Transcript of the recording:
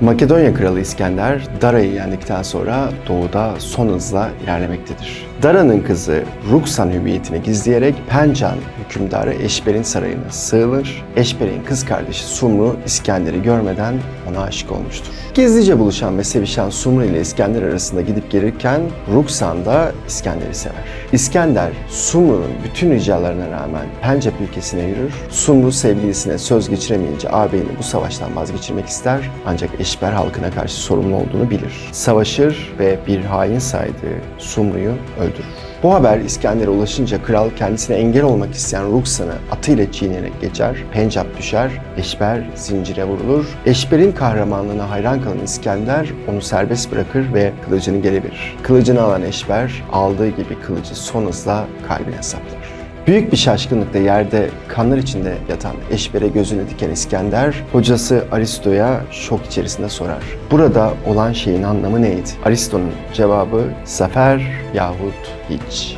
Makedonya Kralı İskender, Dara'yı yendikten sonra doğuda son hızla ilerlemektedir. Dara'nın kızı Ruksan hüviyetini gizleyerek Pencan hükümdarı Eşber'in sarayına sığınır. Eşber'in kız kardeşi Sumru İskender'i görmeden ona aşık olmuştur. Gizlice buluşan ve sevişen Sumru ile İskender arasında gidip gelirken Ruksan da İskender'i sever. İskender, Sumru'nun bütün ricalarına rağmen Pencap ülkesine yürür. Sumru sevgilisine söz geçiremeyince ağabeyini bu savaştan vazgeçirmek ister ancak Eşber halkına karşı sorumlu olduğunu bilir. Savaşır ve bir hain saydığı Sumru'yu öldürür. Bu haber İskender'e ulaşınca kral kendisine engel olmak isteyen Ruksan'ı atıyla çiğneyerek geçer, Pencap düşer, Eşber zincire vurulur. Eşber'in kahramanlığına hayran kalan İskender onu serbest bırakır ve kılıcını geri verir. Kılıcını alan Eşber aldığı gibi kılıcı son hızla kalbine saplar. Büyük bir şaşkınlıkla yerde kanlar içinde yatan Eşber'e gözünü diken İskender, hocası Aristo'ya şok içerisinde sorar. Burada olan şeyin anlamı neydi? Aristo'nun cevabı zafer yahut hiç.